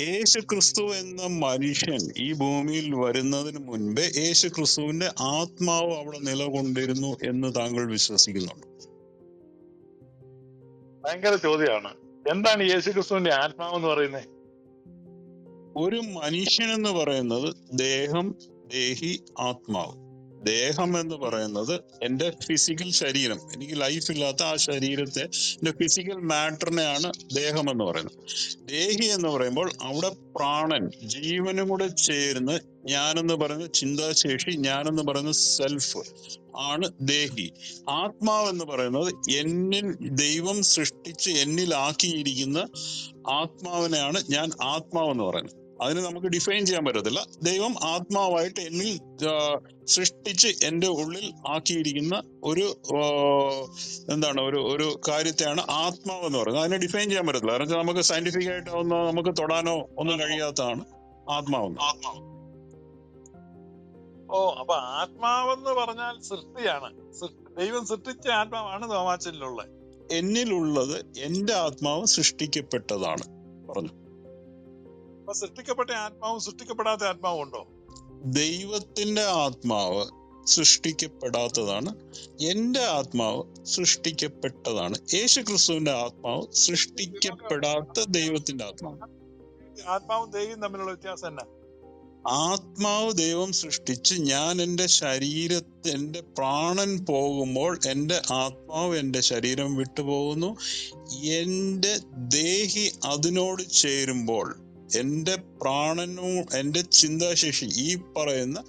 യേശു ക്രിസ്തു എന്ന മനുഷ്യൻ ഈ ഭൂമിയിൽ വരുന്നതിന് മുൻപേ യേശു ക്രിസ്തുവിന്റെ ആത്മാവ് അവിടെ നിലകൊണ്ടിരുന്നു എന്ന് താങ്കൾ വിശ്വസിക്കുന്നുണ്ട്? ഭയങ്കര ചോദ്യമാണ്. എന്താണ് യേശുക്രിസ്തുവിന്റെ ആത്മാവ് എന്ന് പറയുന്നത്? ഒരു മനുഷ്യൻ എന്ന് പറയുന്നത് ദേഹം ദേഹി ആത്മാവ്. ദേഹം എന്ന് പറയുന്നത് എന്റെ ഫിസിക്കൽ ശരീരം. എനിക്ക് ലൈഫ് ഇല്ലാത്ത ആ ശരീരത്തെ എന്റെ ഫിസിക്കൽ മാറ്ററിനെയാണ് ദേഹം എന്ന് പറയുന്നത്. ദേഹി എന്ന് പറയുമ്പോൾ അവിടെ പ്രാണൻ ജീവനും കൂടെ ചേർന്ന് ഞാനെന്ന് പറയുന്ന ചിന്താശേഷി ഞാനെന്ന് പറയുന്ന സെൽഫ് ആണ് ദേഹി. ആത്മാവ് എന്ന് പറയുന്നത് എന്നിൽ ദൈവം സൃഷ്ടിച്ച് എന്നിലാക്കിയിരിക്കുന്ന ആത്മാവിനെയാണ് ഞാൻ ആത്മാവ് എന്ന് പറയുന്നത്. അതിന് നമുക്ക് ഡിഫൈൻ ചെയ്യാൻ പറ്റത്തില്ല. ദൈവം ആത്മാവായിട്ട് എന്നിൽ സൃഷ്ടിച്ച് എന്റെ ഉള്ളിൽ ആക്കിയിരിക്കുന്ന ഒരു എന്താണ് ഒരു ഒരു കാര്യത്തെയാണ് ആത്മാവ് എന്ന് പറയുന്നത്. അതിനെ ഡിഫൈൻ ചെയ്യാൻ പറ്റത്തില്ല. കാരണം വെച്ചാൽ നമുക്ക് സയന്റിഫിക് ആയിട്ട് ഒന്ന് നമുക്ക് തൊടാനോ ഒന്നും കഴിയാത്തതാണ് ആത്മാവ്. ആത്മാവ്. ഓ അപ്പൊ ആത്മാവെന്ന് പറഞ്ഞാൽ സൃഷ്ടിയാണ്. ദൈവം സൃഷ്ടിച്ച ആത്മാവാണ് തോമാച്ചനിലുള്ളത് എന്നിലുള്ളത് എന്റെ ആത്മാവ് സൃഷ്ടിക്കപ്പെട്ടതാണ്. പറഞ്ഞു. അപ്പൊ സൃഷ്ടിക്കപ്പെട്ട ആത്മാവും സൃഷ്ടിക്കപ്പെടാത്ത ആത്മാവും ഉണ്ടോ? ദൈവത്തിന്റെ ആത്മാവ് സൃഷ്ടിക്കപ്പെടാത്തതാണ്. എന്റെ ആത്മാവ് സൃഷ്ടിക്കപ്പെട്ടതാണ്. യേശു ക്രിസ്തുവിന്റെ ആത്മാവ് സൃഷ്ടിക്കപ്പെടാത്ത ദൈവത്തിന്റെ ആത്മാവ്. ആത്മാവും ദൈവം തമ്മിലുള്ള വ്യത്യാസം എന്നാ? ആത്മാവ് ദൈവം സൃഷ്ടിച്ച് ഞാൻ എന്റെ ശരീരത്തെ എന്റെ പ്രാണൻ പോകുമ്പോൾ എന്റെ ആത്മാവ് എന്റെ ശരീരം വിട്ടുപോകുന്നു. എന്റെ ദേഹി അതിനോട് ചേരുമ്പോൾ എന്റെ പ്രാണനും എന്റെ ചിന്താശേഷി ഈ പറയുന്ന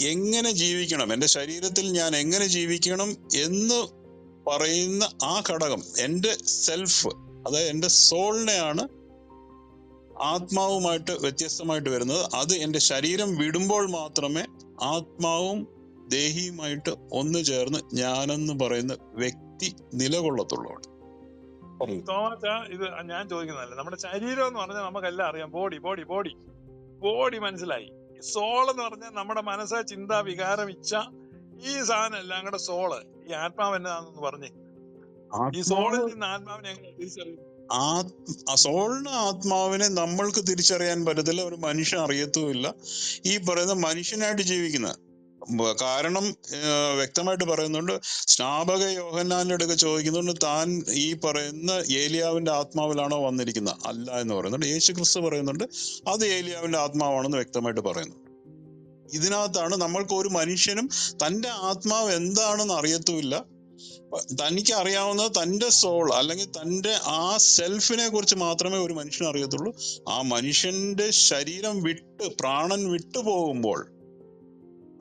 എങ്ങനെ ജീവിക്കണം എന്റെ ശരീരത്തിൽ ഞാൻ എങ്ങനെ ജീവിക്കണം എന്ന് പറയുന്ന ആ ഘടകം എന്റെ സെൽഫ് അതായത് എന്റെ സോളിനെയാണ് ആത്മാവുമായിട്ട് വ്യത്യസ്തമായിട്ട് വരുന്നത് അത് എന്റെ ശരീരം വിടുമ്പോൾ മാത്രമേ ആത്മാവും ദേഹിയുമായിട്ട് ഒന്നു ചേർന്ന് ഞാനെന്ന് പറയുന്ന വ്യക്തി നിലകൊള്ളത്തുള്ളൂ. തോമാച്ച ഇത് ഞാൻ ചോദിക്കുന്നതല്ല. നമ്മുടെ ശരീരം എന്ന് പറഞ്ഞാൽ നമുക്കെല്ലാം അറിയാം. ബോഡി ബോഡി ബോഡി ബോഡി മനസ്സിലായി. സോൾ എന്ന് പറഞ്ഞാൽ നമ്മുടെ മനസ്സ് ചിന്ത വികാരം ഇച്ഛ ഈ സാധനം എല്ലാം കൂടെ സോൾ ഈ ആത്മാവ് എന്നതാണെന്ന് പറഞ്ഞ്. ഈ സോളിൽ നിന്ന് ആത്മാവിനെ എങ്ങനെ തിരിച്ചറിയും? ആ സോളിന് ആത്മാവിനെ നമ്മൾക്ക് തിരിച്ചറിയാൻ പറ്റത്തില്ല. ഒരു മനുഷ്യൻ അറിയത്തുമില്ല. ഈ പറയുന്ന മനുഷ്യനായിട്ട് ജീവിക്കുന്ന കാരണം വ്യക്തമായിട്ട് പറയുന്നുണ്ട് സ്നാപക യോഹന്നാന്റെ അടുക്ക ചോദിക്കുന്നുണ്ട് താൻ ഈ പറയുന്ന ഏലിയാവിന്റെ ആത്മാവിലാണോ വന്നിരിക്കുന്നത് അല്ല എന്ന് പറയുന്നുണ്ട്. യേശു ക്രിസ്തു പറയുന്നുണ്ട് അത് ഏലിയാവിന്റെ ആത്മാവാണെന്ന് വ്യക്തമായിട്ട് പറയുന്നു. ഇതിനകത്താണ് നമ്മൾക്ക് ഒരു മനുഷ്യനും തന്റെ ആത്മാവ് എന്താണെന്ന് അറിയത്തുമില്ല. തനിക്ക് അറിയാവുന്നത് തന്റെ സോൾ അല്ലെങ്കിൽ തന്റെ ആ സെൽഫിനെ കുറിച്ച് മാത്രമേ ഒരു മനുഷ്യന് അറിയത്തുള്ളൂ. ആ മനുഷ്യന്റെ ശരീരം വിട്ട് പ്രാണൻ വിട്ടു പോകുമ്പോൾ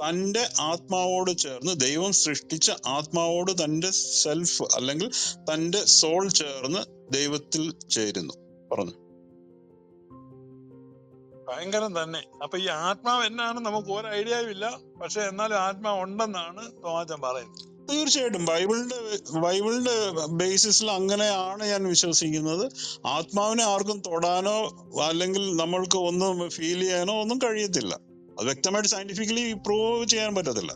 തന്റെ ആത്മാവോട് ചേർന്ന് ദൈവം സൃഷ്ടിച്ച ആത്മാവോട് തന്റെ സെൽഫ് അല്ലെങ്കിൽ തന്റെ സോൾ ചേർന്ന് ദൈവത്തിൽ ചേരുന്നു. പറഞ്ഞു. ഭയങ്കരം തന്നെ. അപ്പൊ ഈ ആത്മാവ് എന്നാണ് നമുക്ക് ഒരു ഐഡിയയും ഇല്ല. പക്ഷെ എന്നാലും ആത്മാവ് ഉണ്ടെന്നാണ് തോമാച്ചൻ പറയുന്നത്. തീർച്ചയായിട്ടും. ബൈബിളിന്റെ ബൈബിളിന്റെ ബേസിസിൽ അങ്ങനെയാണ് ഞാൻ വിശ്വസിക്കുന്നത്. ആത്മാവിനെ ആർക്കും തൊടാനോ അല്ലെങ്കിൽ നമ്മൾക്ക് ഒന്നും ഫീൽ ചെയ്യാനോ ഒന്നും കഴിയത്തില്ല. അത് വ്യക്തമായിട്ട് സയന്റിഫിക്കലി പ്രൂവ് ചെയ്യാൻ പറ്റത്തില്ല.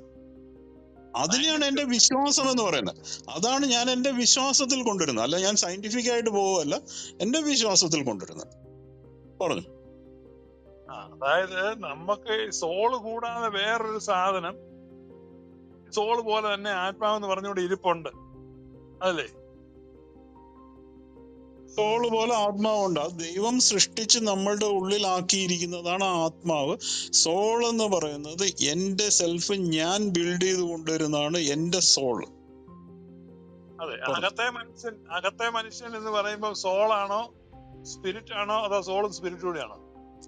അതിനെയാണ് എന്റെ വിശ്വാസം എന്ന് പറയുന്നത്. അതാണ് ഞാൻ എന്റെ വിശ്വാസത്തിൽ കൊണ്ടുവരുന്നത്. അല്ല ഞാൻ സയന്റിഫിക് ആയിട്ട് പോവല്ല എന്റെ വിശ്വാസത്തിൽ കൊണ്ടുവരുന്നത്. പറഞ്ഞു. അതായത് നമുക്ക് സോൾ കൂടാതെ വേറൊരു സാധനം സോൾ പോലെ തന്നെ ആത്മാവെന്ന് പറഞ്ഞുകൊണ്ട് ഇരിപ്പുണ്ട്. അതല്ലേ? സോൾ പോലെ ആത്മാവുണ്ട്. അത് ദൈവം സൃഷ്ടിച്ച് നമ്മളുടെ ഉള്ളിലാക്കിയിരിക്കുന്നതാണ് ആത്മാവ്. സോൾ എന്ന് പറയുന്നത് എന്റെ സെൽഫ് ഞാൻ ബിൽഡ് ചെയ്ത് കൊണ്ടുവരുന്നതാണ് എന്റെ സോൾ. അതെ. അകത്തെ മനുഷ്യൻ അകത്തെ മനുഷ്യൻ എന്ന് പറയുമ്പോൾ സോളാണോ സ്പിരിറ്റ് ആണോ അതോ സോളും സ്പിരിറ്റ് കൂടിയാണോ?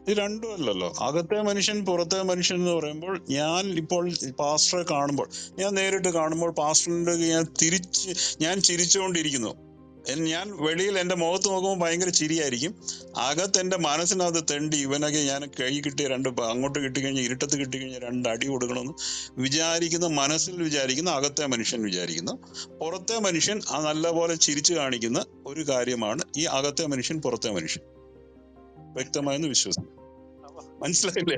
ഇത് രണ്ടും അല്ലല്ലോ. അകത്തെ മനുഷ്യൻ പുറത്തെ മനുഷ്യൻ എന്ന് പറയുമ്പോൾ ഞാൻ ഇപ്പോൾ പാസ്റ്ററെ കാണുമ്പോൾ ഞാൻ നേരിട്ട് കാണുമ്പോൾ പാസ്റ്ററിന്റെ ഞാൻ തിരിച്ച് ഞാൻ ചിരിച്ചുകൊണ്ടിരിക്കുന്നു. ഞാൻ വെളിയിൽ എന്റെ മുഖത്ത് നോക്കുമ്പോൾ ഭയങ്കര ചിരിയായിരിക്കും. അകത്ത് എന്റെ മനസ്സിനകത്ത് തെണ്ടി ഇവനൊക്കെ ഞാൻ കൈ കിട്ടിയ രണ്ട് അങ്ങോട്ട് കിട്ടിക്കഴിഞ്ഞാൽ ഇരുട്ടത്ത് കിട്ടിക്കഴിഞ്ഞാൽ രണ്ട് അടി കൊടുക്കണമെന്ന് വിചാരിക്കുന്ന മനസ്സിൽ വിചാരിക്കുന്ന അകത്തെ മനുഷ്യൻ വിചാരിക്കുന്നു. പുറത്തെ മനുഷ്യൻ ആ നല്ലപോലെ ചിരിച്ചു കാണിക്കുന്ന ഒരു കാര്യമാണ് ഈ അകത്തെ മനുഷ്യൻ പുറത്തെ മനുഷ്യൻ. വ്യക്തമായെന്ന് വിശ്വസിക്കുന്നു. മനസ്സിലായില്ലേ?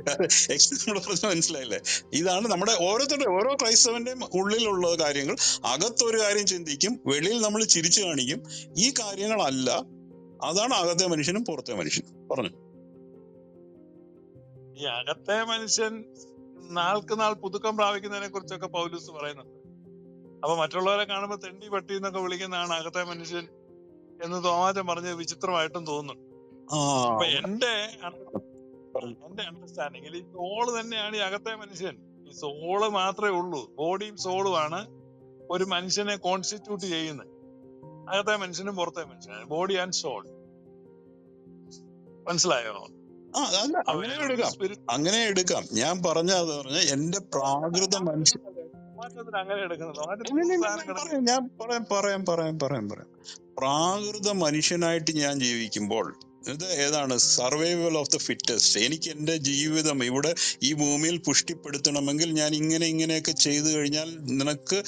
പറഞ്ഞ മനസ്സിലായില്ലേ? ഇതാണ് നമ്മുടെ ഓരോരുത്തരുടെ ഓരോ ക്രൈസ്തവന്റെയും ഉള്ളിലുള്ള കാര്യങ്ങൾ. അകത്തൊരു കാര്യം ചിന്തിക്കും വെളിയിൽ നമ്മൾ ചിരിച്ചു കാണിക്കും. ഈ കാര്യങ്ങളല്ല. അതാണ് അകത്തെ മനുഷ്യനും പുറത്തെ മനുഷ്യനും. പറഞ്ഞു. ഈ അകത്തെ മനുഷ്യൻ നാൾക്ക് നാൾ പുതുക്കം പ്രാപിക്കുന്നതിനെ കുറിച്ചൊക്കെ പൗലൂസ് പറയുന്നുണ്ട്. അപ്പൊ മറ്റുള്ളവരെ കാണുമ്പോൾ തെണ്ടി പട്ടി എന്നൊക്കെ വിളിക്കുന്നതാണ് അകത്തെ മനുഷ്യൻ എന്ന് തോമാറ്റം പറഞ്ഞ് വിചിത്രമായിട്ടും തോന്നുന്നു ആ. അപ്പൊ എന്റെ എന്റെ അണ്ടർസ്റ്റാൻഡിങ്ങിൽ ഈ സോൾ തന്നെയാണ് ഈ അകത്തെ മനുഷ്യൻ. ഈ സോൾ മാത്രമേ ഉള്ളൂ. ബോഡിയും സോളും ആണ് ഒരു മനുഷ്യനെ കോൺസ്റ്റിറ്റ്യൂട്ട് ചെയ്യുന്നത്. അകത്തെ മനുഷ്യനും പുറത്തെ മനുഷ്യനും ബോഡി ആൻഡ് സോൾ മനസ്സിലായോ? അല്ല അങ്ങനെ എടുക്കാം. അങ്ങനെ എടുക്കാം. ഞാൻ പറഞ്ഞ അത് പറഞ്ഞ എന്റെ പ്രാകൃത അങ്ങനെ എടുക്കുന്നത്. പറയാം, ഞാൻ പറയാം പറയാം പറയാം പറയാം പറയാം. പ്രാകൃത മനുഷ്യനായിട്ട് ഞാൻ ജീവിക്കുമ്പോൾ ഇത് ഏതാണ്? സർവൈവൽ ഓഫ് ദ ഫിറ്റസ്റ്റ് എനിക്ക് എന്റെ ജീവിതം ഇവിടെ ഈ ഭൂമിയിൽ പുഷ്ടിപ്പെടുത്തണമെങ്കിൽ ഞാൻ ഇങ്ങനെ ഇങ്ങനെയൊക്കെ ചെയ്തു കഴിഞ്ഞാൽ നിനക്ക്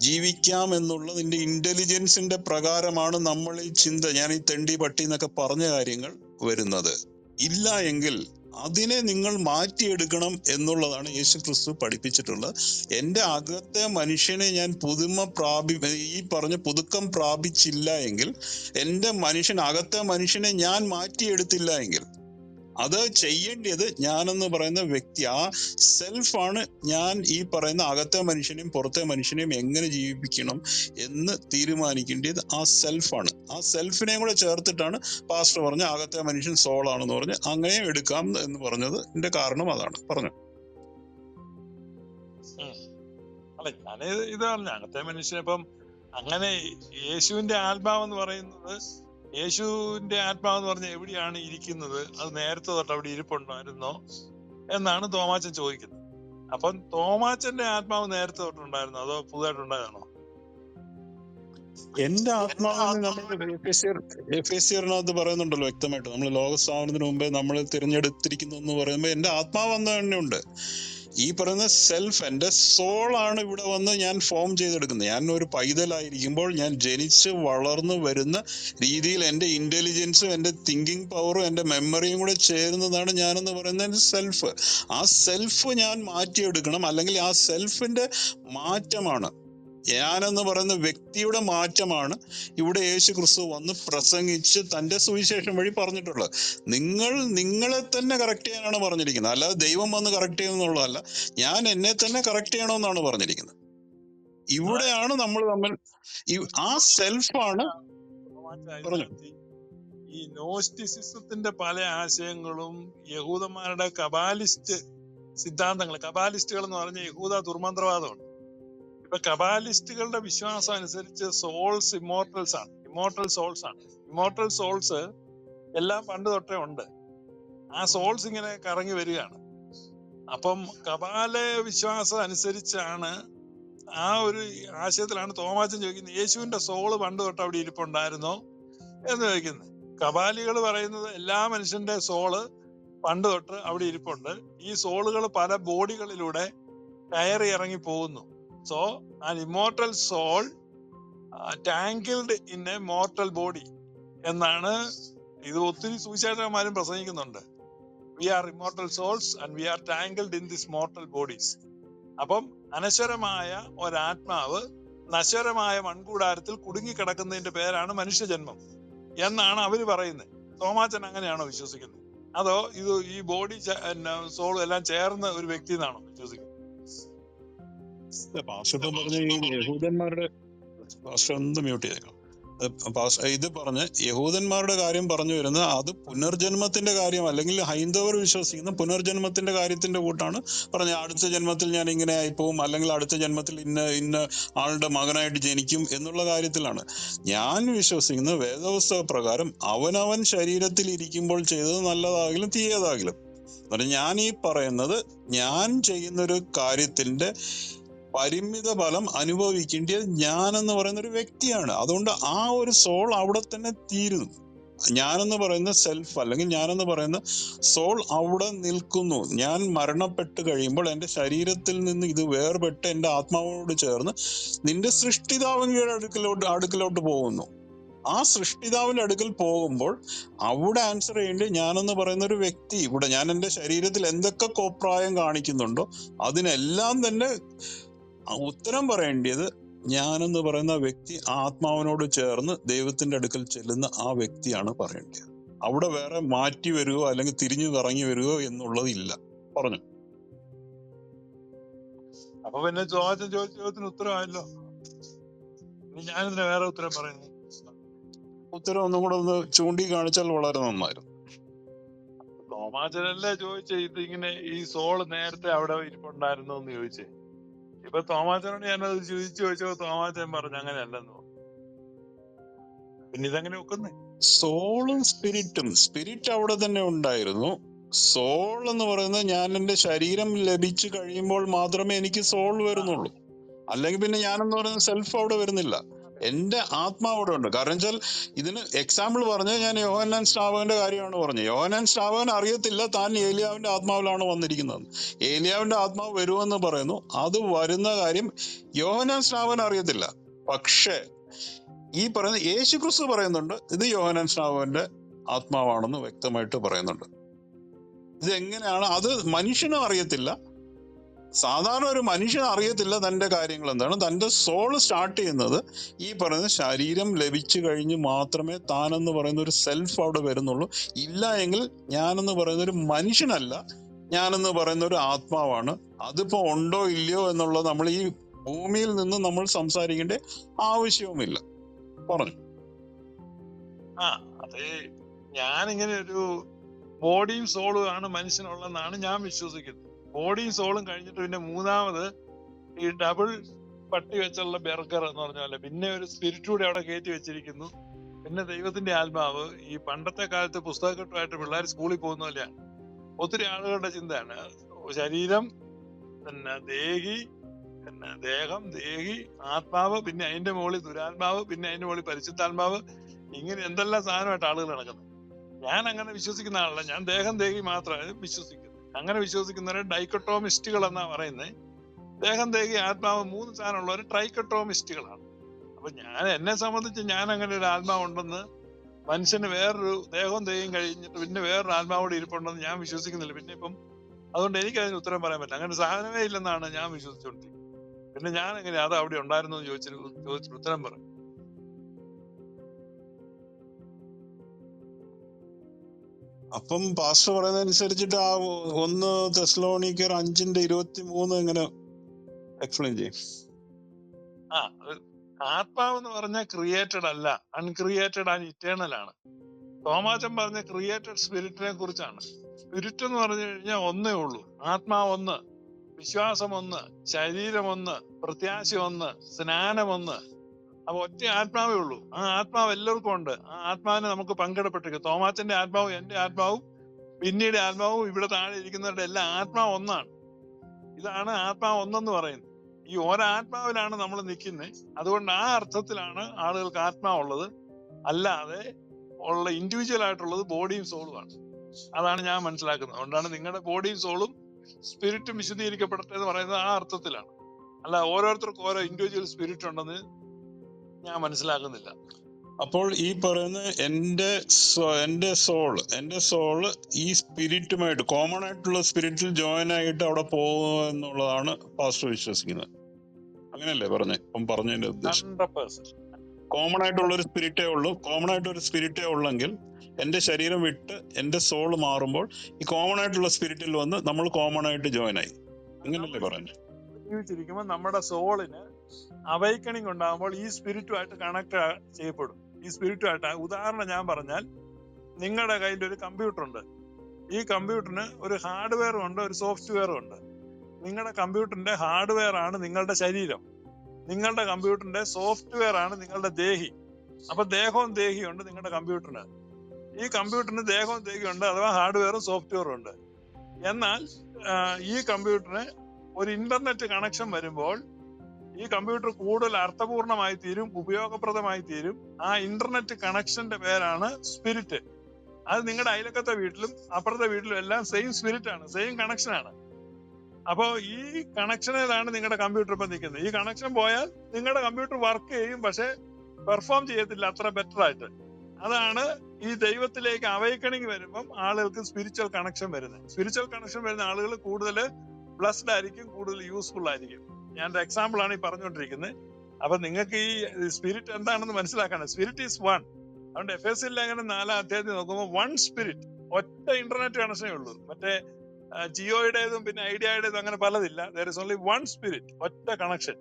ജീവിക്കാം എന്നുള്ള നിന്റെ ഇന്റലിജൻസിന്റെ പ്രകാരമാണ് നമ്മൾ ഈ ചിന്ത. ഞാൻ ഈ തെണ്ടി പട്ടി എന്നൊക്കെ പറഞ്ഞ കാര്യങ്ങൾ വരുന്നത്. ഇല്ല എങ്കിൽ അതിനെ നിങ്ങൾ മാറ്റിയെടുക്കണം എന്നുള്ളതാണ് യേശു ക്രിസ്തു പഠിപ്പിച്ചിട്ടുള്ളത്. എന്റെ അകത്തെ മനുഷ്യനെ ഞാൻ പുതുമ പ്രാപി ഈ പറഞ്ഞ പുതുക്കം പ്രാപിച്ചില്ല എങ്കിൽ എന്റെ മനുഷ്യൻ അകത്തെ മനുഷ്യനെ ഞാൻ മാറ്റിയെടുത്തില്ല എങ്കിൽ അത് ചെയ്യേണ്ടത് ഞാനെന്ന് പറയുന്ന വ്യക്തി ആ സെൽഫാണ് ഞാൻ ഈ പറയുന്ന അകത്തെ മനുഷ്യനെയും പുറത്തെ മനുഷ്യനെയും എങ്ങനെ ജീവിപ്പിക്കണം എന്ന് തീരുമാനിക്കേണ്ടത് ആ സെൽഫാണ്. ആ സെൽഫിനെയും കൂടെ ചേർത്തിട്ടാണ് പാസ്റ്റർ പറഞ്ഞ അകത്തെ മനുഷ്യൻ സോളാണെന്ന് പറഞ്ഞ് അങ്ങനെ എടുക്കാം എന്ന് പറഞ്ഞത്. എന്റെ കാരണം അതാണ്. പറഞ്ഞു. അല്ല ഞാൻ ഇത് പറഞ്ഞു അകത്തെ മനുഷ്യനെ ഇപ്പം അങ്ങനെ യേശുവിന്റെ ആത്മാവെന്ന് പറയുന്നത് യേശുവിന്റെ ആത്മാവെന്ന് പറഞ്ഞ എവിടെയാണ് ഇരിക്കുന്നത്? അത് നേരത്തെ തൊട്ട് അവിടെ ഇരിപ്പുണ്ടായിരുന്നോ? എന്നാണ് തോമാച്ചൻ ചോദിക്കുന്നത്. അപ്പം തോമാച്ചന്റെ ആത്മാവ് നേരത്തെ തൊട്ടുണ്ടായിരുന്നോ? അതോ പുതുതായിട്ടുണ്ടായതാണോ? എന്റെ ആത്മാവിന് പറയുന്നുണ്ടല്ലോ വ്യക്തമായിട്ട്. നമ്മൾ ലോകസ്ഥാപനത്തിന് മുമ്പേ നമ്മൾ തിരഞ്ഞെടുത്തിരിക്കുന്നു എന്ന് പറയുമ്പോൾ എന്റെ ആത്മാവ് അന്ന് തന്നെ ഉണ്ട്. ഈ പറയുന്ന സെൽഫ് എന്റെ സോൾ ആണ് ഇവിടെ വന്ന് ഞാൻ ഫോം ചെയ്തെടുക്കുന്നത്. ഞാൻ ഒരു പൈതലായിരിക്കുമ്പോൾ ഞാൻ ജനിച്ച് വളർന്നു വരുന്ന രീതിയിൽ എന്റെ ഇന്റലിജൻസും എന്റെ തിങ്കിങ് പവറും എന്റെ മെമ്മറിയും കൂടെ ചേരുന്നതാണ് ഞാനെന്ന് പറയുന്ന എന്റെ സെൽഫ് ആ സെൽഫ് ഞാൻ മാറ്റിയെടുക്കണം. അല്ലെങ്കിൽ ആ സെൽഫിന്റെ മാറ്റമാണ്. ഞാനെന്ന് പറയുന്ന വ്യക്തിയുടെ മാറ്റമാണ് ഇവിടെ യേശു ക്രിസ്തു വന്ന് പ്രസംഗിച്ച് തന്റെ സുവിശേഷം വഴി പറഞ്ഞിട്ടുള്ളത്. നിങ്ങൾ നിങ്ങളെ തന്നെ കറക്റ്റ് ചെയ്യാനാണ് പറഞ്ഞിരിക്കുന്നത്. അല്ലാതെ ദൈവം വന്ന് കറക്റ്റ് ചെയ്യുന്നുള്ളതല്ല ഞാൻ എന്നെ തന്നെ കറക്റ്റ് ചെയ്യണമെന്നാണ് പറഞ്ഞിരിക്കുന്നത്. ഇവിടെയാണ് നമ്മൾ തമ്മിൽ ആ സെൽഫാണ് ഈ നോസ്റ്റിസിസത്തിന്റെ പല ആശയങ്ങളും യഹൂദന്മാരുടെ കബാലിസ്റ്റ് സിദ്ധാന്തങ്ങൾ കബാലിസ്റ്റുകൾ എന്ന് പറഞ്ഞ യഹൂദ ദുർമന്ത്രവാദമാണ്. ഇപ്പൊ കബാലിസ്റ്റുകളുടെ വിശ്വാസം അനുസരിച്ച് സോൾസ് ഇമോർട്ടൽസ് ആണ്. ഇമോർട്ടൽ സോൾസ് ആണ്. ഇമോർട്ടൽ സോൾസ് എല്ലാം പണ്ട് തൊട്ടേ ഉണ്ട്. ആ സോൾസ് ഇങ്ങനെ കറങ്ങി വരികയാണ്. അപ്പം കപാല വിശ്വാസം അനുസരിച്ചാണ് ആ ഒരു ആശയത്തിലാണ് തോമാച്ചൻ ചോദിക്കുന്നത് യേശുവിന്റെ സോൾ പണ്ട് തൊട്ട് അവിടെ ഇരിപ്പുണ്ടായിരുന്നോ? എന്ന് ചോദിക്കുന്നത് കപാലികൾ പറയുന്നത് എല്ലാ മനുഷ്യന്റെ സോൾ പണ്ട് തൊട്ട് അവിടെ ഇരിപ്പുണ്ട്. ഈ സോളുകൾ പല ബോഡികളിലൂടെ കയറി ഇറങ്ങി പോകുന്നു. So an immortal soul tangled in a mortal body എന്നാണ് ഇത് ഒത്തിരി സുവിശേഷന്മാരും പ്രസംഗിക്കുന്നുണ്ട്. We are immortal souls and we are tangled in this mortal bodies അപ്പം അനശ്വരമായ ഒരാത്മാവ് നശ്വരമായ മൺകൂടാരത്തിൽ കുടുങ്ങിക്കിടക്കുന്നതിന്റെ പേരാണ് മനുഷ്യജന്മം എന്നാണ് അവർ പറയുന്നത്. തോമാച്ചൻ അങ്ങനെയാണോ വിശ്വസിക്കുന്നത്? അതോ ഇത് ഈ ബോഡി സോളും എല്ലാം ചേർന്ന ഒരു വ്യക്തി എന്നാണോ വിശ്വസിക്കുന്നത്? പാസ്റ്റർ പറഞ്ഞ യഹൂദന്മാരുടെ പാസ്റ്റർ ഒന്ന് മ്യൂട്ട് ചെയ്തേക്കാം. ഇത് പറഞ്ഞ് യഹൂദന്മാരുടെ കാര്യം പറഞ്ഞു വരുന്നത് അത് പുനർജന്മത്തിന്റെ കാര്യം അല്ലെങ്കിൽ ഹൈന്ദവർ വിശ്വസിക്കുന്ന പുനർജന്മത്തിന്റെ കാര്യത്തിന്റെ കൂട്ടാണ് പറഞ്ഞ അടുത്ത ജന്മത്തിൽ ഞാൻ ഇങ്ങനെ ആയിപ്പോവും അല്ലെങ്കിൽ അടുത്ത ജന്മത്തിൽ ഇന്ന ഇന്ന ആളുടെ മകനായിട്ട് ജനിക്കും എന്നുള്ള കാര്യത്തിലാണ്. ഞാൻ വിശ്വസിക്കുന്ന വേദവസ്തവ പ്രകാരം അവനവൻ ശരീരത്തിൽ ഇരിക്കുമ്പോൾ ചെയ്തത് നല്ലതാകിലും തീയതാകിലും. ഞാൻ ഈ പറയുന്നത് ഞാൻ ചെയ്യുന്നൊരു കാര്യത്തിന്റെ പരിമിത ഫലം അനുഭവിക്കേണ്ടത് എന്ന് പറയുന്ന ഒരു വ്യക്തിയാണ്. അതുകൊണ്ട് ആ ഒരു സോൾ അവിടെ തന്നെ തീരുന്നു. ഞാനെന്ന് പറയുന്ന സെൽഫ് അല്ലെങ്കിൽ ഞാനെന്ന് പറയുന്ന സോൾ അവിടെ നിൽക്കുന്നു. ഞാൻ മരണപ്പെട്ട് കഴിയുമ്പോൾ എന്റെ ശരീരത്തിൽ നിന്ന് ഇത് വേർപെട്ട് എന്റെ ആത്മാവോട് ചേർന്ന് നിന്റെ സൃഷ്ടിതാവിന്റെ അടുക്കലോട്ട് അടുക്കിലോട്ട് പോകുന്നു. ആ സൃഷ്ടിതാവിന്റെ അടുക്കൽ പോകുമ്പോൾ അവിടെ ആൻസർ ചെയ്യേണ്ടത് ഞാനെന്ന് പറയുന്ന ഒരു വ്യക്തി ഇവിടെ ഞാൻ എന്റെ ശരീരത്തിൽ എന്തൊക്കെ കോപ്രായം കാണിക്കുന്നുണ്ടോ അതിനെല്ലാം തന്നെ ഉത്തരം പറയേണ്ടത് ഞാനെന്ന് പറയുന്ന വ്യക്തി ആത്മാവിനോട് ചേർന്ന് ദൈവത്തിന്റെ അടുക്കൽ ചെല്ലുന്ന ആ വ്യക്തിയാണ് പറയേണ്ടത്. അവിടെ വേറെ മാറ്റി വരുവോ അല്ലെങ്കിൽ തിരിഞ്ഞു കറങ്ങി വരുവോ എന്നുള്ളതില്ല. പറഞ്ഞു. അപ്പൊ പിന്നെ ചോദ്യം ചോദിച്ച ചോദ്യത്തിന് ഞാനിതിന് ഇനി ഞാനെന്തിനാ വേറെ ഉത്തരം പറയുന്നു? ഉത്തരം ഒന്നും കൂടെ ഒന്ന് ചൂണ്ടി കാണിച്ചാൽ വളരെ നന്നായിരുന്നു. തോമാച്ചനല്ലേ ചോദിച്ചേ ഇത് ഇങ്ങനെ ഈ സോൾ നേരത്തെ അവിടെ ഇരിപ്പുണ്ടായിരുന്നു എന്ന് ചോദിച്ചേ. ഇപ്പൊ തോമാച്ചനോട് ഞാനത് ചോദിച്ചു ചോദിച്ചപ്പോ തോമാച്ചൻ പറഞ്ഞു അങ്ങനെയല്ലെന്ന് പറഞ്ഞു. പിന്നെ ഇതങ്ങനെ ഒക്കുന്നേ സോളും സ്പിരിറ്റും സ്പിരിറ്റ് അവിടെ തന്നെ ഉണ്ടായിരുന്നു. സോൾ എന്ന് പറയുന്നത് ഞാൻ എന്റെ ശരീരം ലഭിച്ചു കഴിയുമ്പോൾ മാത്രമേ എനിക്ക് സോൾ വരുന്നുള്ളൂ. അല്ലെങ്കിൽ പിന്നെ ഞാനെന്ന് പറയുന്ന സെൽഫ് അവിടെ വരുന്നില്ല. എന്റെ ആത്മാവോടെ ഉണ്ട്. കാരണം വെച്ചാൽ ഇതിന് എക്സാമ്പിൾ പറഞ്ഞ് ഞാൻ യോഹന്നാൻ സ്റ്റാവകന്റെ കാര്യമാണ് പറഞ്ഞത്. യോഹന്നാൻ സ്റ്റാവകൻ അറിയത്തില്ല താൻ ഏലിയാവിന്റെ ആത്മാവിലാണ് വന്നിരിക്കുന്നത്. ഏലിയാവിന്റെ ആത്മാവ് വരുമെന്ന് പറയുന്നു. അത് വരുന്ന കാര്യം യോഹന്നാൻ സ്നാപകൻ അറിയത്തില്ല. പക്ഷേ ഈ പറയുന്ന യേശു ക്രിസ്തു പറയുന്നുണ്ട് ഇത് യോഹനാൻ സ്റ്റാവകന്റെ ആത്മാവാണെന്ന് വ്യക്തമായിട്ട് പറയുന്നുണ്ട്. ഇതെങ്ങനെയാണ്? അത് മനുഷ്യനും അറിയത്തില്ല. സാധാരണ ഒരു മനുഷ്യൻ അറിയത്തില്ല തന്റെ കാര്യങ്ങൾ എന്താണ്. തന്റെ സോൾ സ്റ്റാർട്ട് ചെയ്യുന്നത് ഈ പറയുന്ന ശരീരം ലഭിച്ചു കഴിഞ്ഞ് മാത്രമേ താനെന്ന് പറയുന്ന ഒരു സെൽഫ് അവിടെ വരുന്നുള്ളൂ. ഇല്ല എങ്കിൽ ഞാനെന്ന് പറയുന്ന ഒരു മനുഷ്യനല്ല ഞാനെന്ന് പറയുന്ന ഒരു ആത്മാവാണ്. അതിപ്പോൾ ഉണ്ടോ ഇല്ലയോ എന്നുള്ളത് നമ്മൾ ഈ ഭൂമിയിൽ നിന്ന് നമ്മൾ സംസാരിക്കേണ്ട ആവശ്യവുമില്ല. പറഞ്ഞു. ആ അത് ഞാനിങ്ങനെ ഒരു ബോഡിയും സോളും ആണ് മനുഷ്യനുള്ളതെന്നാണ് ഞാൻ വിശ്വസിക്കുന്നത്. ബോഡിയും സോളും കഴിഞ്ഞിട്ട് പിന്നെ മൂന്നാമത് ഈ ഡബിൾ പട്ടി വെച്ചുള്ള ബർഗർ എന്ന് പറഞ്ഞ പോലെ പിന്നെ ഒരു സ്പിരിറ്റ് കൂടി അവിടെ കയറ്റി വെച്ചിരിക്കുന്നു. പിന്നെ ദൈവത്തിന്റെ ആത്മാവ് ഈ പണ്ടത്തെ കാലത്ത് പുസ്തകക്കെട്ടുമായിട്ട് പിള്ളേർ സ്കൂളിൽ പോകുന്ന പോലെയാണ്. ഒത്തിരി ആളുകളുടെ ചിന്തയാണ്. ശരീരം പിന്നെ ദേഹി പിന്നെ ദേഹം ദേഹി ആത്മാവ് പിന്നെ അതിന്റെ മുകളിൽ ദുരാത്മാവ് പിന്നെ അതിന്റെ മുകളിൽ പരിശുദ്ധാത്മാവ്. ഇങ്ങനെ എന്തെല്ലാം സാധനമായിട്ട് ആളുകൾ നടക്കുന്നത് ഞാൻ അങ്ങനെ വിശ്വസിക്കുന്ന ആളല്ല. ഞാൻ ദേഹം ദേഹി മാത്രമാണ് വിശ്വസിക്കുന്നത്. അങ്ങനെ വിശ്വസിക്കുന്നവരെ ഡൈക്കട്ടോമിസ്റ്റുകൾ എന്നാ പറയുന്നത് ദേഹം ദേഹി ആത്മാവ് മൂന്ന് സാധനമുള്ളവർ ട്രൈക്കട്ടോമിസ്റ്റുകളാണ്. അപ്പൊ ഞാൻ എന്നെ സംബന്ധിച്ച് ഞാൻ അങ്ങനെ ഒരു ആത്മാവ് ഉണ്ടെന്ന് മനുഷ്യന് വേറൊരു ദേഹവും ദേഹം കഴിഞ്ഞിട്ട് പിന്നെ വേറൊരു ആത്മാവോട് ഇരിപ്പുണ്ടെന്ന് ഞാൻ വിശ്വസിക്കുന്നില്ല. പിന്നെ ഇപ്പം അതുകൊണ്ട് എനിക്ക് അതിന് ഉത്തരം പറയാൻ പറ്റില്ല. അങ്ങനെ സാധനമേ ഇല്ലെന്നാണ് ഞാൻ വിശ്വസിച്ചുകൊണ്ടിരിക്കുന്നത് പിന്നെ ഞാൻ എങ്ങനെ അത് അവിടെ ഉണ്ടായിരുന്നു എന്ന് ചോദിച്ചിട്ട് ചോദിച്ചിട്ട് ഉത്തരം പറയും അപ്പം പാസ്റ്റർ പറയുന്നതനുസരിച്ചിട്ട് ആ ഒന്ന് തെസ്ലോണിക്കർ അഞ്ചിന്റെ ഇരുപത്തി മൂന്ന് എങ്ങനെ എക്സ്പ്ലെയിൻ ചെയ്യും. ആ ആത്മാവ് എന്ന് പറഞ്ഞാൽ ക്രിയേറ്റഡ് അല്ല അൺക്രിയേറ്റഡ് ആൻഡ് ഇറ്റേണൽ ആണ്. തോമാചൻ പറഞ്ഞ ക്രിയേറ്റഡ് സ്പിരിറ്റിനെ കുറിച്ചാണ്. സ്പിരിറ്റ് എന്ന് പറഞ്ഞു കഴിഞ്ഞാൽ ഒന്നേ ഉള്ളൂ. ആത്മാവ് ഒന്ന് വിശ്വാസം ഒന്ന് ശരീരം ഒന്ന് പ്രത്യാശ ഒന്ന് സ്നാനം ഒന്ന് അപ്പൊ ഒറ്റ ആത്മാവേ ഉള്ളൂ. ആ ആത്മാവ് എല്ലാവർക്കും ഉണ്ട്. ആ ആത്മാവിനെ നമുക്ക് പങ്കിടപ്പെട്ടിരിക്കും തോമാച്ചന്റെ ആത്മാവും എന്റെ ആത്മാവും പിന്നീട് ആത്മാവും ഇവിടെ താഴെ ഇരിക്കുന്നവരുടെ എല്ലാ ആത്മാവ് ഒന്നാണ്. ഇതാണ് ആത്മാവ് ഒന്നെന്ന് പറയുന്നത്. ഈ ഒരാത്മാവിലാണ് നമ്മൾ നിൽക്കുന്നത്. അതുകൊണ്ട് ആ അർത്ഥത്തിലാണ് ആളുകൾക്ക് ആത്മാവുള്ളത് അല്ലാതെ ഉള്ള ഇൻഡിവിജ്വൽ ആയിട്ടുള്ളത് ബോഡിയും സോളുമാണ് അതാണ് ഞാൻ മനസ്സിലാക്കുന്നത്. അതുകൊണ്ടാണ് നിങ്ങളുടെ ബോഡിയും സോളും സ്പിരിറ്റും വിശദീകരിക്കപ്പെടട്ടെ എന്ന് പറയുന്നത് ആ അർത്ഥത്തിലാണ്. അല്ല ഓരോരുത്തർക്കും ഓരോ ഇൻഡിവിജ്വൽ സ്പിരിറ്റ് ഉണ്ടെന്ന് ഞാൻ മനസ്സിലാക്കുന്നില്ല. അപ്പോൾ ഈ പറയുന്ന എന്റെ എന്റെ സോൾ എന്റെ സോൾ ഈ സ്പിരിറ്റുമായിട്ട് കോമൺ ആയിട്ടുള്ള സ്പിരിറ്റിൽ ജോയിൻ ആയിട്ട് അവിടെ പോകുക എന്നുള്ളതാണ് പാസ്റ്റർ വിശ്വസിക്കുന്നത്. അങ്ങനെയല്ലേ പറഞ്ഞേ? അപ്പം പറഞ്ഞതിന്റെ ഉദ്ദേശം. കോമൺ ആയിട്ടുള്ള ഒരു സ്പിരിറ്റേ ഉള്ളൂ. കോമൺ ആയിട്ട് ഒരു സ്പിരിറ്റേ ഉള്ളെങ്കിൽ എന്റെ ശരീരം വിട്ട് എന്റെ സോൾ മാറുമ്പോൾ ഈ കോമൺ ആയിട്ടുള്ള സ്പിരിറ്റിൽ വന്ന് നമ്മൾ കോമൺ ആയിട്ട് ജോയിൻ ആയി. അങ്ങനല്ലേ പറഞ്ഞു? ജീവിച്ചിരിക്കുമ്പോൾ നമ്മുടെ സോളിന് അവൈക്കണിങ് ഉണ്ടാകുമ്പോൾ ഈ സ്പിരിറ്റുമായിട്ട് കണക്ട് ചെയ്യപ്പെടും. ഈ സ്പിരിറ്റുമായിട്ട് ഉദാഹരണം ഞാൻ പറഞ്ഞാൽ നിങ്ങളുടെ കയ്യിൽ ഒരു കമ്പ്യൂട്ടർ ഉണ്ട് ഈ കമ്പ്യൂട്ടറിന് ഒരു ഹാർഡ്വെയറും ഉണ്ട് ഒരു സോഫ്റ്റ്വെയറും ഉണ്ട്. നിങ്ങളുടെ കമ്പ്യൂട്ടറിന്റെ ഹാർഡ്വെയർ ആണ് നിങ്ങളുടെ ശരീരം. നിങ്ങളുടെ കമ്പ്യൂട്ടറിന്റെ സോഫ്റ്റ്വെയർ ആണ് നിങ്ങളുടെ ദേഹി. അപ്പൊ ദേഹവും ദേഹിയും ഉണ്ട് നിങ്ങളുടെ കമ്പ്യൂട്ടറിന്. ഈ കമ്പ്യൂട്ടറിന് ദേഹവും ദേഹിയും ഉണ്ട് അഥവാ ഹാർഡ്വെയറും സോഫ്റ്റ്വെയറും ഉണ്ട്. എന്നാൽ ഈ കമ്പ്യൂട്ടറിന് ഒരു ഇന്റർനെറ്റ് കണക്ഷൻ വരുമ്പോൾ ഈ കമ്പ്യൂട്ടർ കൂടുതൽ അർത്ഥപൂർണമായി തീരും ഉപയോഗപ്രദമായി തീരും. ആ ഇന്റർനെറ്റ് കണക്ഷന്റെ പേരാണ് സ്പിരിറ്റ് അത് നിങ്ങളുടെ അയലക്കത്തെ വീട്ടിലും അപ്പുറത്തെ വീട്ടിലും എല്ലാം സെയിം സ്പിരിറ്റ് ആണ് സെയിം കണക്ഷൻ ആണ്. അപ്പോ ഈ കണക്ഷനിലാണ് നിങ്ങളുടെ കമ്പ്യൂട്ടർ ഇപ്പൊ നിൽക്കുന്നത് ഈ കണക്ഷൻ പോയാൽ നിങ്ങളുടെ കമ്പ്യൂട്ടർ വർക്ക് ചെയ്യും പക്ഷെ പെർഫോം ചെയ്യത്തില്ല അത്ര ബെറ്റർ ആയിട്ട്. അതാണ് ഈ ദൈവത്തിലേക്ക് അവൈക്കണിങ് വരുമ്പം ആളുകൾക്ക് സ്പിരിച്വൽ കണക്ഷൻ വരുന്നത്. സ്പിരിച്വൽ കണക്ഷൻ വരുന്ന ആളുകൾ കൂടുതൽ ബ്ലസ്ഡ് ആയിരിക്കും കൂടുതൽ യൂസ്ഫുൾ ആയിരിക്കും. ഞാൻ ഒരു എക്സാമ്പിൾ ആണ് ഈ പറഞ്ഞുകൊണ്ടിരിക്കുന്നത്. അപ്പൊ നിങ്ങൾക്ക് ഈ സ്പിരിറ്റ് എന്താണെന്ന് മനസ്സിലാക്കണം. സ്പിരിറ്റ് ഈസ് വൺ അതുകൊണ്ട് എഫ് എസ് അങ്ങനെ നാലാം അധ്യായത്തിൽ നോക്കുമ്പോൾ വൺ സ്പിരിറ്റ് ഒറ്റ ഇന്റർനെറ്റ് കണക്ഷനേ ഉള്ളൂ. മറ്റേ ജിയോയുടേതും പിന്നെ ഐഡിയയുടേതും അങ്ങനെ പലതില്ല. There is only one spirit ഒറ്റ കണക്ഷൻ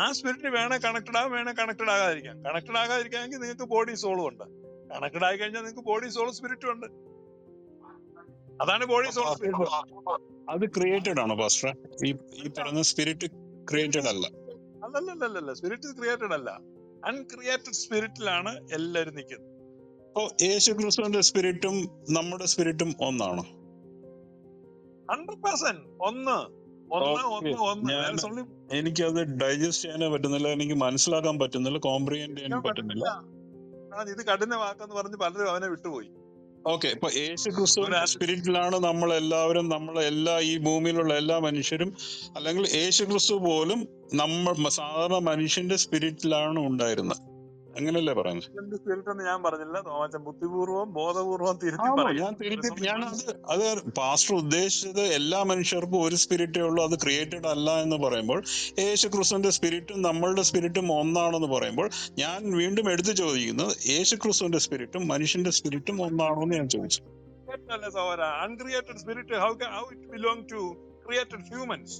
ആ സ്പിരിറ്റ് വേണേ കണക്റ്റഡ് ആകും വേണേ കണക്റ്റഡ് ആകാതിരിക്കാം. കണക്റ്റഡ് ആകാതിരിക്കാമെങ്കിൽ നിങ്ങൾക്ക് ബോഡി സോളും ഉണ്ട്. കണക്റ്റഡ് ആയി കഴിഞ്ഞാൽ നിങ്ങൾക്ക് ബോഡി സോളും സ്പിരിറ്റും ഉണ്ട്. അതാണ് ബോഡി സോൾ സ്പിരിറ്റ് അത് ക്രിയേറ്റഡ് ആണോ പാസ്റ്റർ ഈ ഈ പറഞ്ഞ സ്പിരിറ്റ് ക്രിയേറ്റഡ് അല്ല. അല്ലല്ലല്ല സ്പിരിറ്റ് ക്രിയേറ്റഡ് അല്ല. അൺക്രിയേറ്റഡ് സ്പിരിറ്റിലാണ് എല്ലാവരും നിൽക്കുന്നത്. അപ്പോ യേശു ക്രിസ്തുവിന്റെ സ്പിരിറ്റും നമ്മുടെ സ്പിരിറ്റും ഒന്നാണ്. ഹൺഡ്രഡ് പെർസെന്റ് ഒന്ന്. ഒന്ന് ഒന്ന് ഒന്ന്. ഞാൻ- There എനിക്കത് ഡൈജസ്റ്റ് ചെയ്യാനേ പറ്റുന്നില്ല എനിക്ക് മനസ്സിലാക്കാൻ പറ്റുന്നില്ല കോംപ്രിഹെൻഡ് ചെയ്യാൻ പറ്റുന്നില്ല. ഇത് കഠിന വാക്കെന്ന് പറഞ്ഞ് പലരും അവനെ വിട്ടുപോയി. ഓക്കെ ഇപ്പൊ യേശു ക്രിസ്തുവിന്റെ സ്പിരിറ്റിലാണ് നമ്മൾ എല്ലാവരും നമ്മൾ എല്ലാ ഈ ഭൂമിയിലുള്ള എല്ലാ മനുഷ്യരും അല്ലെങ്കിൽ യേശു ക്രിസ്തു പോലും നമ്മൾ സാധാരണ മനുഷ്യന്റെ സ്പിരിറ്റിലാണ് ഉണ്ടായിരുന്നത്. അങ്ങനല്ലേ പറയുന്നത്? ഞാൻ പറഞ്ഞില്ല. തോമച്ചൻ ബുദ്ധിപൂർവം ബോധപൂർവം തിരുത്തി ഞാൻ തിരുത്തി ഞാൻ അത് അത് പാസ്റ്റർ ഉദ്ദേശിച്ചത് എല്ലാ മനുഷ്യർക്കും ഒരു സ്പിരിറ്റേ ഉള്ളൂ അത് ക്രിയേറ്റഡ് അല്ല എന്ന് പറയുമ്പോൾ യേശു ക്രിസ്തുവിന്റെ സ്പിരിറ്റും നമ്മളുടെ സ്പിരിറ്റും ഒന്നാണെന്ന് പറയുമ്പോൾ ഞാൻ വീണ്ടും എടുത്തു ചോദിക്കുന്നത് യേശു ക്രിസ്തുവിന്റെ സ്പിരിറ്റും മനുഷ്യന്റെ സ്പിരിറ്റും ഒന്നാണോ എന്ന് ഞാൻ ചോദിച്ചു. Uncreated spirit how how it belong to created humans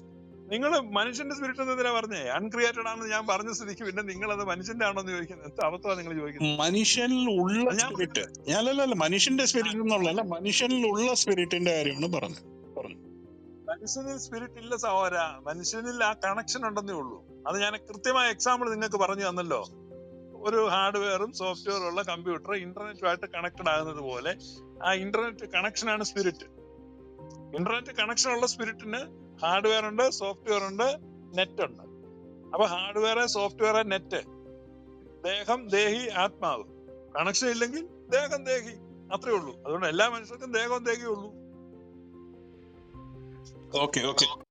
നിങ്ങൾ മനുഷ്യന്റെ സ്പിരിറ്റ് എന്തിനാ പറഞ്ഞേ? അൺക്രിയേറ്റഡ് ആണെന്ന് ഞാൻ പറഞ്ഞ സ്ഥിതിക്ക് പിന്നെ നിങ്ങൾ അത് മനുഷ്യന്റെ ആണോന്ന് ചോദിക്കുന്നത്? എന്ത് അബദ്ധമാണ് നിങ്ങൾ ചോദിക്കുന്നത്? മനുഷ്യനിൽ ഉള്ള സ്പിരിറ്റ് ഞാനല്ല മനുഷ്യന്റെ സ്പിരിറ്റ് എന്നുള്ളതല്ല മനുഷ്യനിൽ ഉള്ള സ്പിരിറ്റിന്റെ കാര്യമാണ് പറഞ്ഞത്. മനുഷ്യനിൽ സ്പിരിറ്റ് ഇല്ല സഹോര മനുഷ്യനിൽ ആ കണക്ഷൻ ഉണ്ടെന്നേ ഉള്ളൂ. അത് ഞാൻ കൃത്യമായ എക്സാമ്പിൾ നിങ്ങൾക്ക് പറഞ്ഞു തന്നല്ലോ. ഒരു ഹാർഡ്വെയറും സോഫ്റ്റ്വെയറും ഉള്ള കമ്പ്യൂട്ടർ ഇന്റർനെറ്റുമായിട്ട് കണക്റ്റഡ് ആകുന്നത് പോലെ ആ ഇന്റർനെറ്റ് കണക്ഷനാണ് ആണ് സ്പിരിറ്റ് ഇന്റർനെറ്റ് കണക്ഷൻ ഉള്ള സ്പിരിറ്റിന് ഹാർഡ്വെയർ ഉണ്ട് സോഫ്റ്റ്വെയർ ഉണ്ട് നെറ്റ് ഉണ്ട്. അപ്പൊ ഹാർഡ്വെയർ സോഫ്റ്റ്വെയർ നെറ്റ് ദേഹം ദേഹി ആത്മാവ്. കണക്ഷൻ ഇല്ലെങ്കിൽ ദേഹം ദേഹി. അത്രേ ഉള്ളൂ. അതുകൊണ്ട് എല്ലാ മനുഷ്യർക്കും ദേഹം ദേഹിയുള്ളൂ ഓക്കെ ഓക്കെ